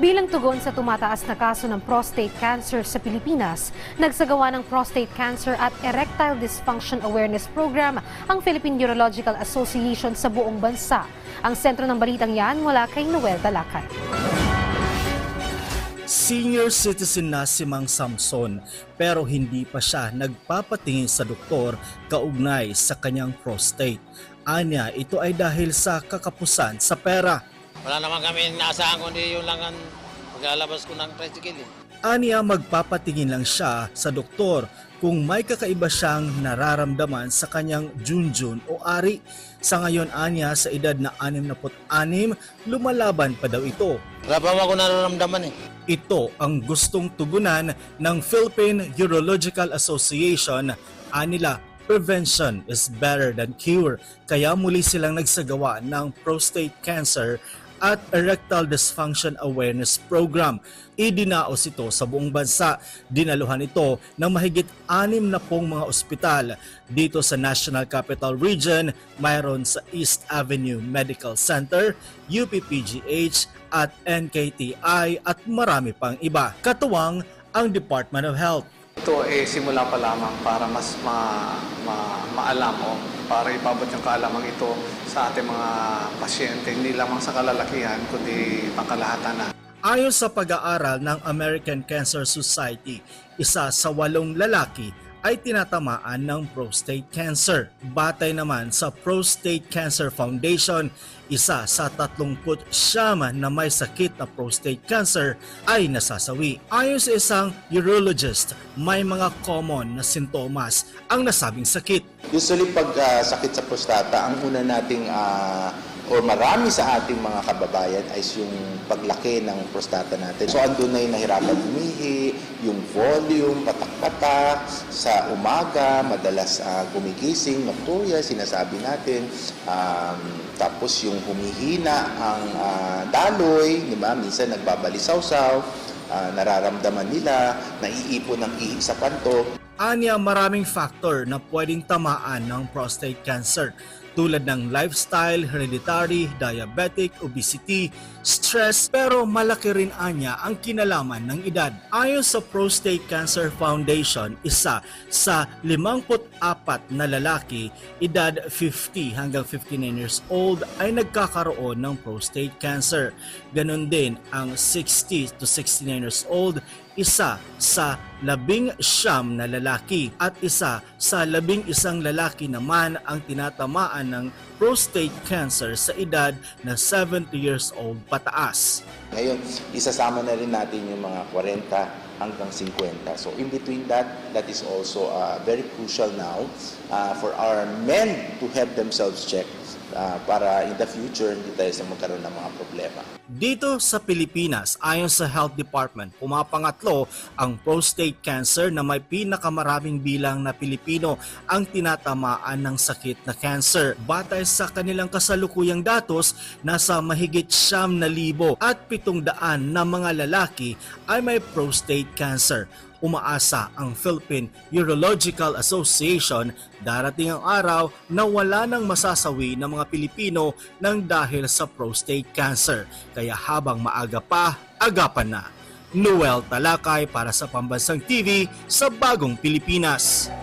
Bilang tugon sa tumataas na kaso ng prostate cancer sa Pilipinas, nagsagawa ng Prostate Cancer at Erectile Dysfunction Awareness Program ang Philippine Urological Association sa buong bansa. Ang sentro ng balitang yan mula kay Noel Dalakay. Senior citizen na si Mang Samson pero hindi pa siya nagpapatingin sa doktor kaugnay sa kanyang prostate. Anya, ito ay dahil sa kakapusan sa pera. Wala naman kami inaasahan kundi yung lang ang paglalabas ko ng tricycle. Eh. Anya, magpapatingin lang siya sa doktor kung may kakaiba siyang nararamdaman sa kanyang junjun o ari. Sa ngayon, Anya, sa edad na 66, lumalaban pa daw ito. Wala pa ako nararamdaman eh. Ito ang gustong tugunan ng Philippine Urological Association. Anila, prevention is better than cure. Kaya muli silang nagsagawa ng prostate cancer at erectile dysfunction awareness program. Idinaos ito sa buong bansa. Dinaluhan ito ng mahigit anim na pong mga ospital. Dito sa National Capital Region, mayroon sa East Avenue Medical Center, UPPGH at NKTI at marami pang iba. Katuwang ang Department of Health. Ito eh simula pa lamang para mas ma, ma, maalam o para ipabot yung kaalamang ito sa ating mga pasyente, hindi lamang sa kalalakihan, kundi pangkalahatan na. Ayon sa pag-aaral ng American Cancer Society, isa sa walong lalaki ay tinatamaan ng prostate cancer. Batay naman sa Prostate Cancer Foundation, isa sa 39 na may sakit na prostate cancer ay nasasawi. Ayon sa isang urologist, may mga common na sintomas ang nasabing sakit. Usually pag ah, sakit sa prostata, ang una nating ah, or marami sa ating mga kababayan ay yung paglaki ng prostata natin. So andun na yung nahirapan umihi, yung volume, patak-patak, sa umaga, madalas ah, gumigising, nocturia, sinasabi natin. Um, tapos yung humihina ang ah, daloy, di ba? Minsan nagbabalisaw-saw, ah, nararamdaman nila, naiipon ng ihi sa panto. Anya maraming factor na pwedeng tamaan ng prostate cancer tulad ng lifestyle, hereditary, diabetic, obesity, stress, pero malaki rin anya ang kinalaman ng edad. Ayon sa Prostate Cancer Foundation, isa sa 54 na lalaki, edad 50 hanggang 59 years old ay nagkakaroon ng prostate cancer. Ganon din ang 60 to 69 years old, isa sa labing siyam na lalaki at isa sa labing isang lalaki naman ang tinatamaan ng prostate cancer sa edad na 70 years old pataas. Ngayon, isasama na rin natin yung mga 40 hanggang 50. So in between that, that is also uh, very crucial now uh, for our men to have themselves checked uh, para in the future hindi tayo sa magkaroon ng mga problema. Dito sa Pilipinas, ayon sa Health Department, pumapangatlo ang prostate cancer na may pinakamaraming bilang na Pilipino ang tinatamaan ng sakit na cancer. Batay sa kanilang kasalukuyang datos, nasa mahigit siyam na libo at pitong daan na mga lalaki ay may prostate cancer umaasa ang Philippine Urological Association darating ang araw na wala nang masasawi ng mga Pilipino ng dahil sa prostate cancer. Kaya habang maaga pa, agapan na. Noel Talakay para sa Pambansang TV sa Bagong Pilipinas.